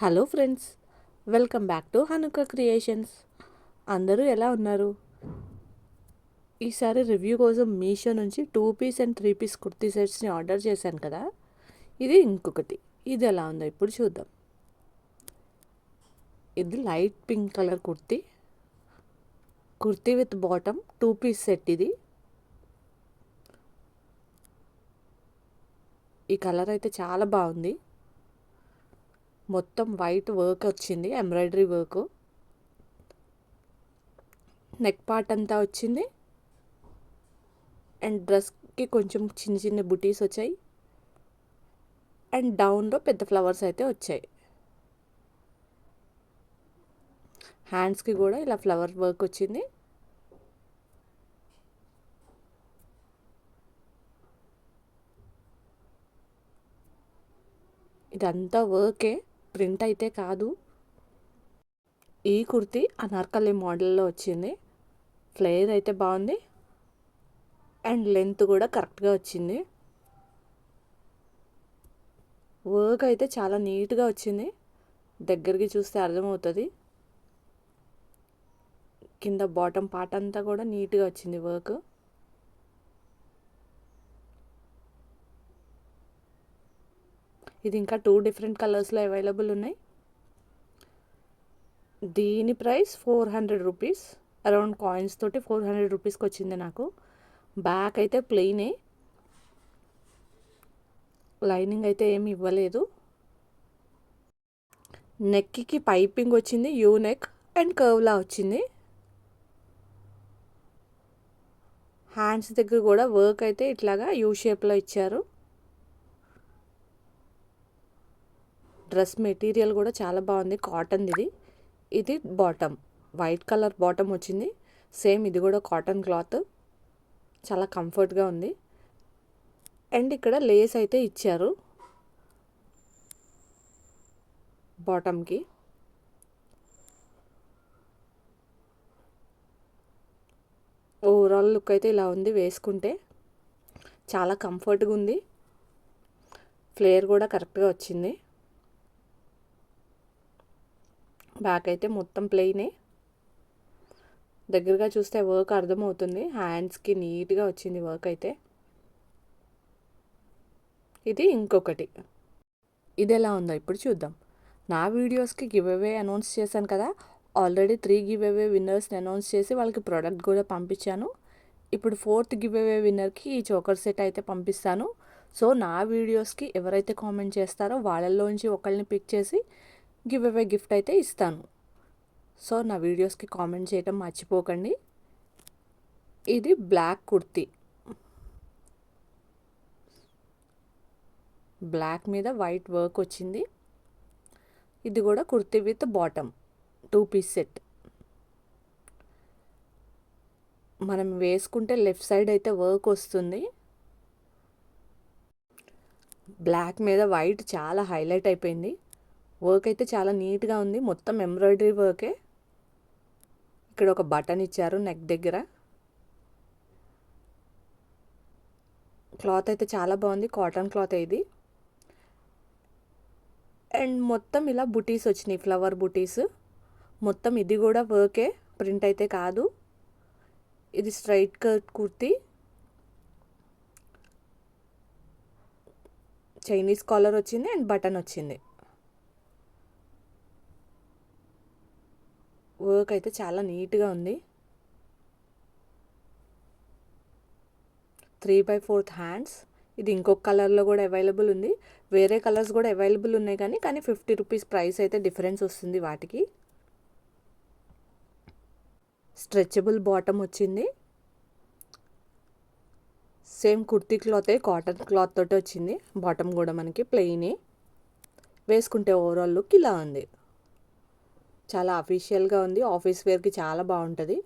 Hello friends welcome back to Hanuka creations. అందరూ ఎలా ఉన్నారు? ఈసారి రివ్యూ కోసం మీషో నుంచి two piece and three piece kurti సెట్స్ని order చేశాను కదా? ఇది ఇంకొకటి. ఇది ఎలా ఉందో ఇప్పుడు చూద్దాం. ఇది light pink colour kurti. Kurti with bottom two piece set ఇది. ఈ కలర్ అయితే చాలా బాగుంది. మొత్తం వైట్ వర్క్ వచ్చింది ఎంబ్రాయిడరీ వర్క్ నెక్ పార్ట్ అంతా వచ్చింది. అండ్ డ్రెస్కి కొంచెం చిన్న చిన్న బుటీస్ వచ్చాయి. అండ్ డౌన్లో పెద్ద ఫ్లవర్స్ అయితే వచ్చాయి. హ్యాండ్స్కి కూడా ఇలా ఫ్లవర్ వర్క్ వచ్చింది. ఇదంతా వర్కే ప్రింట్ అయితే కాదు. ఈ కుర్తీ అనార్కలి మోడల్లో వచ్చింది. ఫ్లేర్ అయితే బాగుంది. అండ్ లెంత్ కూడా కరెక్ట్గా వచ్చింది. వర్క్ అయితే చాలా నీట్గా వచ్చింది. దగ్గరికి చూస్తే అర్థమవుతుంది. కింద బాటమ్ పార్ట్ అంతా కూడా నీట్గా వచ్చింది వర్క్. ఇది ఇంకా టూ డిఫరెంట్ కలర్స్లో అవైలబుల్ ఉన్నాయి. దీని price four hundred rupees. Around coins తోటి ఫోర్ హండ్రెడ్ రూపీస్కి వచ్చింది నాకు. బ్యాక్ అయితే ప్లెయినే. లైనింగ్ అయితే ఏమి ఇవ్వలేదు. నెక్కి పైపింగ్ వచ్చింది యూ నెక్ అండ్ కర్వ్లా వచ్చింది. హ్యాండ్స్ దగ్గర కూడా వర్క్ అయితే ఇట్లాగా యూ షేప్లో ఇచ్చారు. డ్రెస్ మెటీరియల్ కూడా చాలా బాగుంది. కాటన్ ఇది. ఇది బాటమ్. వైట్ కలర్ బాటమ్ వచ్చింది. సేమ్ ఇది కూడా కాటన్ క్లాత్. చాలా కంఫర్ట్గా ఉంది. అండ్ ఇక్కడ లేస్ అయితే ఇచ్చారు. బాటమ్కి ఓవరాల్ లుక్ అయితే ఇలా ఉంది వేసుకుంటే. చాలా కంఫర్ట్గా ఉంది. ఫ్లేర్ కూడా కరెక్ట్గా వచ్చింది. బ్యాక్ అయితే మొత్తం ప్లెయినే. దగ్గరగా చూస్తే వర్క్ అర్థమవుతుంది. హ్యాండ్స్కి నీట్గా వచ్చింది వర్క్ అయితే ఇది ఇంకొకటి. ఇది ఎలా ఉందో ఇప్పుడు చూద్దాం. నా వీడియోస్కి గివ్ అవే అనౌన్స్ చేశాను కదా. ఆల్రెడీ త్రీ గివ్ అవే విన్నర్స్ని అనౌన్స్ చేసి వాళ్ళకి ప్రోడక్ట్ కూడా పంపించాను. ఇప్పుడు ఫోర్త్ గివ్ అవే విన్నర్కి ఈ చోకర్ సెట్ అయితే పంపిస్తాను. సో నా వీడియోస్కి ఎవరైతే కామెంట్ చేస్తారో వాళ్ళల్లోంచి ఒకళ్ళని పిక్ చేసి గివ్ అవే గిఫ్ట్ అయితే ఇస్తాను. సో నా వీడియోస్కి కామెంట్ చేయటం మర్చిపోకండి. ఇది బ్లాక్ కుర్తీ. బ్లాక్ మీద వైట్ వర్క్ వచ్చింది. ఇది కూడా kurti with bottom two piece set. మనం వేసుకుంటే లెఫ్ట్ సైడ్ అయితే వర్క్ వస్తుంది. బ్లాక్ మీద వైట్ చాలా హైలైట్ అయిపోయింది. వర్క్ అయితే చాలా నీట్గా ఉంది. మొత్తం ఎంబ్రాయిడరీ వర్కే ఇక్కడ ఒక బటన్ ఇచ్చారు నెక్ దగ్గర. క్లాత్ అయితే చాలా బాగుంది. కాటన్ క్లాత్ ఇది. అండ్ మొత్తం ఇలా బుటీస్ వచ్చినాయి. ఫ్లవర్ బుటీస్ మొత్తం ఇది కూడా వర్కే ప్రింట్ అయితే కాదు. ఇది straight cut kurti. Chinese collar వచ్చింది అండ్ బటన్ వచ్చింది. వర్క్ అయితే చాలా నీట్గా ఉంది. Three by fourth hands. ఇది ఇంకొక కలర్లో కూడా అవైలబుల్ ఉంది. వేరే కలర్స్ కూడా అవైలబుల్ ఉన్నాయి కానీ కానీ ఫిఫ్టీ రూపీస్ ప్రైస్ అయితే డిఫరెన్స్ వస్తుంది వాటికి. స్ట్రెచబుల్ బాటమ్ వచ్చింది. సేమ్ కుర్తీ క్లాతే కాటన్ క్లాత్ తోటి వచ్చింది. బాటమ్ కూడా మనకి ప్లెయినే. వేసుకుంటే ఓవరాల్ లుక్ ఇలా ఉంది. చాలా అఫీషియల్గా ఉంది. ఆఫీస్ వేర్కి చాలా బాగుంటుంది.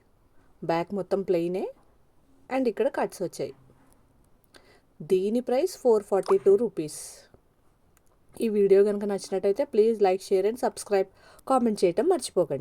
బ్యాక్ మొత్తం ప్లెయినే అండ్ ఇక్కడ కట్స్ వచ్చాయి. దీని price four forty two rupees ఈ వీడియో కనుక నచ్చినట్టయితే please like share and subscribe comment చేయటం మర్చిపోకండి.